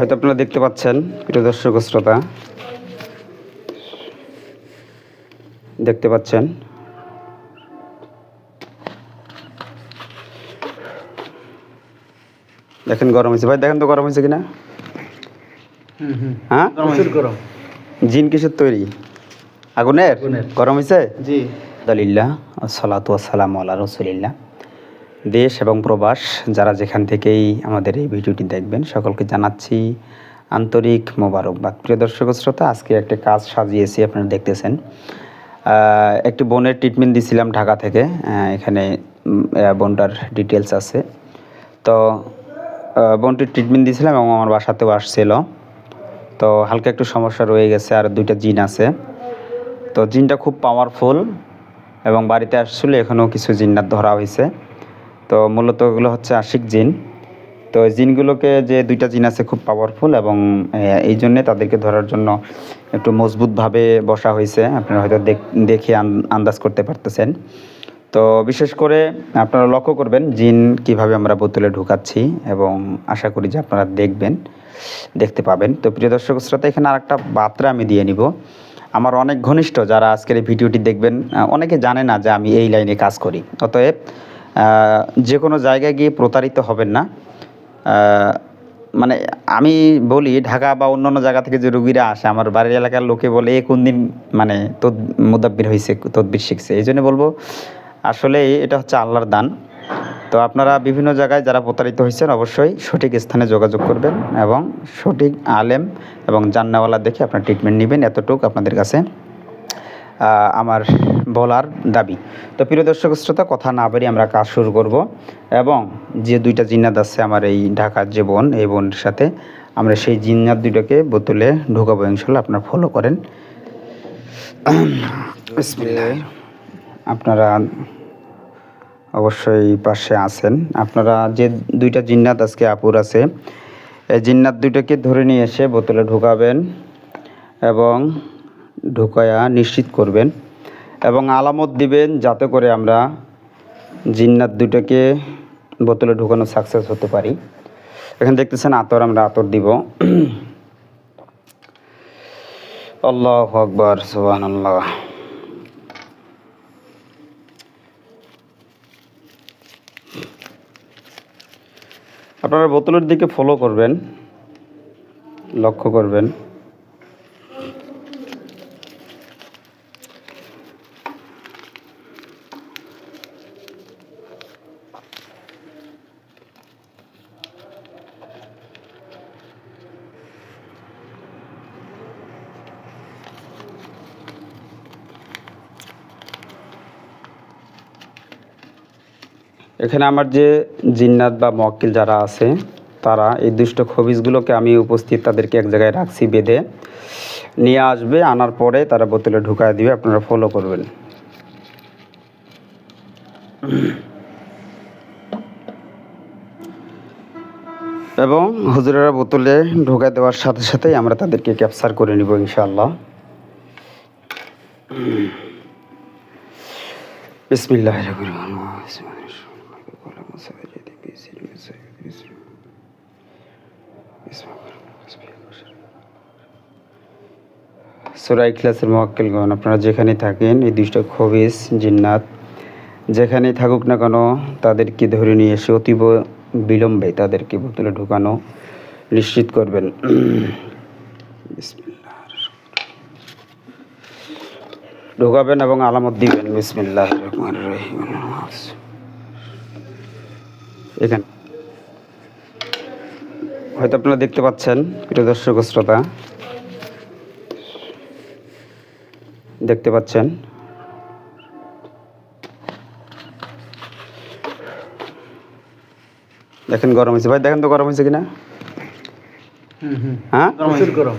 হয়তো আপনারা দেখতে পাচ্ছেন প্রিয় দর্শক শ্রোতা। দেখতে পাচ্ছেন। দেখেন গরম হয়েছে। ভাই দেখেন তো গরম হয়েছে কিনা? হ্যাঁ? গরম জিন কিসের তৈরি? আগুনের। গরম হয়েছে? জি। আলহামদুলিল্লাহ সালাতু আসসালামু আল্লাহ রসুলিল্লাহ। দেশ এবং প্রবাস, যারা যেখান থেকেই আমাদের এই ভিডিওটি দেখবেন, সকলকে জানাচ্ছি আন্তরিক মোবারকবাদ প্রিয় দর্শক শ্রোতা, আজকে একটা কাজ সাজিয়েছি, আপনারা দেখতেছেন। একটি বোনের ট্রিটমেন্ট দিয়েছিলাম ঢাকা থেকে। এখানে বোনটার ডিটেলস আছে। তো বোনটির ট্রিটমেন্ট দিয়েছিলাম এবং আমার বাসাতেও আসছিল। তো, হালকা একটু সমস্যা রয়ে গেছে, আর দুইটা জিন আছে। তো, জিনটা খুব পাওয়ারফুল এবং বাড়িতে আসছিল, এখনও কিছু জিন্নাত ধরা হয়েছে। তো মূলত ওগুলো হচ্ছে আশিক জিন। তো জিনগুলোকে যে দুইটা জিন আছে খুব পাওয়ারফুল এবং এই জন্যে তাদেরকে ধরার জন্য একটু মজবুতভাবে বসা হয়েছে। আপনারা হয়তো দেখ- আন্দাজ করতে পারতেছেন। তো বিশেষ করে আপনারা লক্ষ্য করবেন জিন কীভাবে আমরা বোতলে ঢুকাচ্ছি এবং আশা করি যে আপনারা দেখবেন, দেখতে পাবেন। তো প্রিয় দর্শক শ্রোতা, এখানে আরেকটা বার্তা আমি দিয়ে নিব। আমার অনেক ঘনিষ্ঠ যারা আজকের এই ভিডিওটি দেখবেন অনেকে জানে না যে আমি এই লাইনে কাজ করি। অতএব যে কোনো জায়গায় গিয়ে প্রতারিত হবেন না। মানে আমি বলি, ঢাকা বা অন্যান্য জায়গা থেকে যে রুগীরা আসে, আমার বাড়ির এলাকার লোকে বলে, এ কোন দিন মানে তদ, মুদাব্বির হয়েছে তদবির শিখছে। এই জন্য বলব, আসলে এটা হচ্ছে আল্লাহর দান। তো আপনারা বিভিন্ন জায়গায় যারা প্রতারিত হয়েছেন অবশ্যই সঠিক স্থানে যোগাযোগ করবেন এবং সঠিক আলেম এবং জান্নাওয়ালা দেখে আপনার ট্রিটমেন্ট নেবেন। এতটুকু আপনাদের কাছে। আমার বলার দাবি। তো প্রিয় দর্শক শ্রোতা, কথা না বাড়ি আমরা কাজ শুরু করব এবং যে দুইটা জিন্নাত আছে আমার এই ঢাকার যে বোন, এই বোনের সাথে আমরা সেই জিন্নাত দুইটাকে বোতলে ঢুকাবো, ইনশাল্লাহ। আপনারা ফলো করেন। আপনারা অবশ্যই পাশে আছেন। আপনারা যে দুইটা জিন্নাত আজকে আপুর আছে, এই জিন্নাত দুইটাকে ধরে নিয়ে এসে বোতলে ঢুকাবেন এবং ঢুকায়া নিশ্চিত করবেন এবং আলামত দিবেন যাতে করে আমরা জিন্নাত দুটাকে বোতলে ঢুকানো সাকসেস হতে পারি। এখানে দেখতেছেন আতর, আমরা আতর দিব। আল্লাহ আকবর সুবাহ আল্লাহ আপনারা বোতলের দিকে ফলো করবেন, লক্ষ্য করবেন। এখানে আমার যে জিন্নাত বা মক্কিল যারা আছে, তারা এই দুষ্ট খবিজগুলোকে আমি উপস্থিত তাদেরকে এক জায়গায় রাখছি বেঁধে। নিয়ে আসবে, আনার পরে তারা বোতলে ঢুকায় দিবে, আপনারা ফলো করবেন। এবং হুজুরেরা বোতলে ঢোকায় দেওয়ার সাথে সাথেই আমরা তাদেরকে ক্যাপচার করে নিব ইনশাআল্লাহ। বিসমিল্লাহ সুরাই ক্লাসের মহাক্কেলগণ আপনারা যেখানে থাকেন, এই দুইটা খবিস, জিন্নাত, যেখানেই থাকুক না কেন, তাদেরকে ধরে নিয়ে এসে অতীব বিলম্বে তাদেরকে বোতলে ঢুকানো নিশ্চিত করবেন। ঢোকাবেন এবং আলামত দিবেন। বিসমিল্লাহ রহমান রহিম। এখানে। হয়তো আপনারা দেখতে পাচ্ছেন প্রিয় দর্শক শ্রোতা। দেখতে পাচ্ছেন। দেখেন গরম হয়েছে। ভাই দেখেন তো গরম হয়েছে কিনা? হ্যাঁ? গরম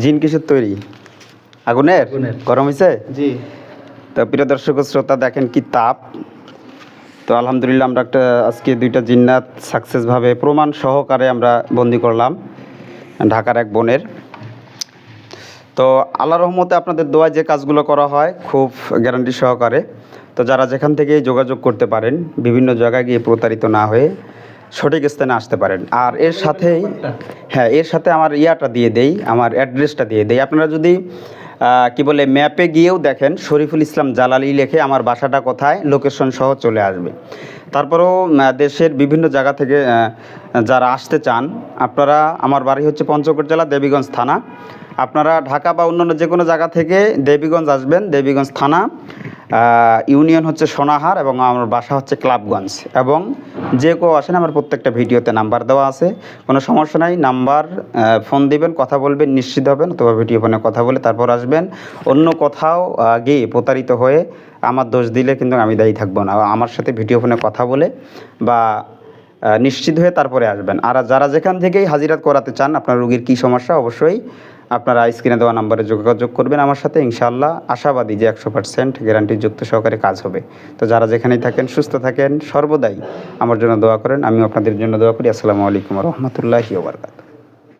জিন কিসের তৈরি? আগুনের। গরম হয়েছে? জি। তো প্রিয় দর্শক শ্রোতা দেখেন কি তাপ। তো আলহামদুলিল্লাহ আমরা একটা, আজকে দুইটা জিন্নাত সাকসেসভাবে প্রমাণ সহকারে আমরা বন্দি করলাম ঢাকার এক বোনের। তো আল্লাহ রহমতে আপনাদের দোয়ায় যে কাজগুলো করা হয় খুব গ্যারান্টি সহকারে। তো যারা যেখান থেকে যোগাযোগ করতে পারেন, বিভিন্ন জায়গায় গিয়ে প্রতারিত না হয়ে সঠিক স্থানে আসতে পারেন। আর এর সাথেই হ্যাঁ এর সাথে আমার ইয়াটা দিয়ে দেই, আমার অ্যাড্রেসটা দিয়ে দেই। আপনারা যদি কি বলে, ম্যাপে গিয়েও দেখেন শরীফুল ইসলাম জালালি লেখে আমার বাসাটা কোথায়, লোকেশন সহ চলে আসবে। তারপরেও দেশের বিভিন্ন জায়গা থেকে যারা আসতে চান, আপনারা, আমার বাড়ি হচ্ছে পঞ্চগড় জেলা, দেবীগঞ্জ থানা। আপনারা ঢাকা বা অন্যান্য যে কোনো জায়গা থেকে দেবীগঞ্জ আসবেন, দেবীগঞ্জ থানা। ইউনিয়ন হচ্ছে সোনাহার এবং আমার বাসা হচ্ছে ক্লাবগঞ্জ। এবং যে কেউ আসেন, আমার প্রত্যেকটা ভিডিওতে নাম্বার দেওয়া আছে। কোনো সমস্যা নাই, নাম্বার ফোন দিবেন, কথা বলবেন, নিশ্চিত হবেন, অথবা ভিডিও ফোনে কথা বলে তারপর আসবেন। অন্য কোথাও গিয়ে প্রতারিত হয়ে আমার দোষ দিলে কিন্তু আমি দায়ী থাকব না। আমার সাথে ভিডিও ফোনে কথা বলে বা নিশ্চিত হয়ে তারপরে আসবেন। আর যারা যেখান থেকেই হাজিরাত করাতে চান, আপনার রুগীর কী সমস্যা, অবশ্যই আপনারা স্ক্রিনে দেওয়া নাম্বারে যোগাযোগ করবেন আমার সাথে। ইনশাআল্লাহ আশাবাদী যে একশো পার্সেন্ট গ্যারান্টিযুক্ত সহকারে কাজ হবে। তো যারা যেখানেই থাকেন, সুস্থ থাকেন, সর্বদাই আমার জন্য দোয়া করেন। আমি আপনাদের জন্য দোয়া করি। আসসালামু আলাইকুম রহমতুল্লাহি ওবরকাত